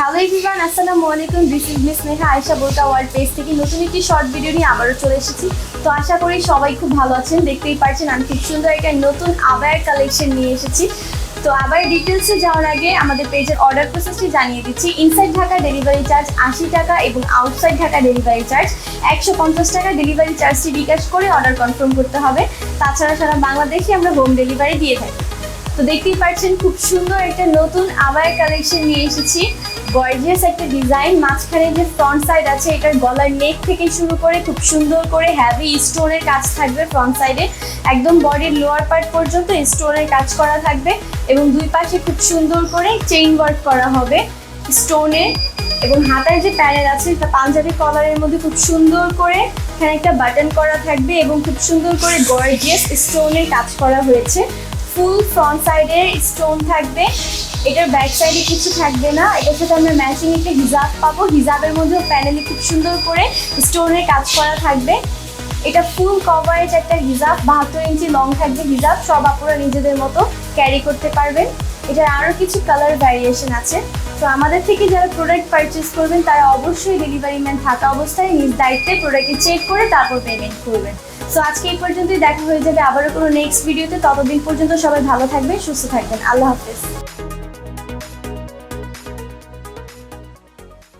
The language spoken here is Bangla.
হ্যালো এভরিওয়ান আসসালামু আলাইকুম this is miss Neha Ayesha বোরকা ওয়ার্ল্ড পেজ থেকে নতুন একটি শর্ট ভিডিও নিয়ে আবারও চলে এসেছি। তো আশা করি সবাই খুব ভালো আছেন, দেখতেই পারছেন আমি খুব সুন্দর একটা নতুন আবায়ের কালেকশন নিয়ে এসেছি। তো আবার ডিটেলসে যাওয়ার আগে আমাদের পেজের অর্ডার প্রসেসটি জানিয়ে দিচ্ছি। ইনসাইড ঢাকা ডেলিভারি চার্জ আশি টাকা এবং আউটসাইড ঢাকা ডেলিভারি চার্জ একশো পঞ্চাশ টাকা। ডেলিভারি চার্জটি বিকাশ করে অর্ডার কনফার্ম করতে হবে। তাছাড়া সারা বাংলাদেশে আমরা হোম ডেলিভারি দিয়ে থাকি। তো দেখতেই পাচ্ছেন, খুব সুন্দর একটা নতুন আবায়ের কালেকশন নিয়ে এসেছি। গর্জিয়াস একটা ডিজাইন মাঝখানে যে ফ্রন্ট সাইড আছে, এটার গলার নেক থেকে শুরু করে খুব সুন্দর করে হ্যাভি স্টোনের কাজ থাকবে ফ্রন্ট সাইডে একদম বডির লোয়ার পার্ট পর্যন্ত স্টোনের কাজ করা থাকবে এবং দুই পাশে খুব সুন্দর করে চেইন ওয়ার্ক করা হবে স্টোনে এবং হাতার যে প্যানেল আছে, এটা পাঞ্জাবি কলারের মধ্যে খুব সুন্দর করে এখানে একটা বাটন করা থাকবে এবং খুব সুন্দর করে গর্জিয়াস স্টোনের কাজ করা হয়েছে। ফুল ফ্রন্ট সাইডে স্টোন থাকবে। এটার ব্যাক সাইডে কিছু থাকবে না। এটার সাথে আমরা ম্যাচিং একটা হিজাব পাবো। হিজাবের মধ্যেও প্যানেলে খুব সুন্দর করে স্টোনের কাজ করা থাকবে। এটা ফুল কভারেজ একটা হিজাব, বাহাত্তর ইঞ্চি লং থাকবে হিজাব। সব আপনারা নিজেদের মতো ক্যারি করতে পারবেন। এটার আরও কিছু কালার ভ্যারিয়েশন আছে। তো আমাদের থেকে যারা প্রোডাক্ট পারচেস করবেন, তারা অবশ্যই ডেলিভারি ম্যান থাকা অবস্থায় নিজ দায়িত্বে প্রোডাক্টটি চেক করে তারপর পেমেন্ট করবেন। সো আজকে এই পর্যন্তই দেখা হয়ে যাবে আবারও কোনো নেক্সট ভিডিওতে ততদিন পর্যন্ত সবাই ভালো থাকবে সুস্থ থাকবেন। আল্লাহ হাফেজ।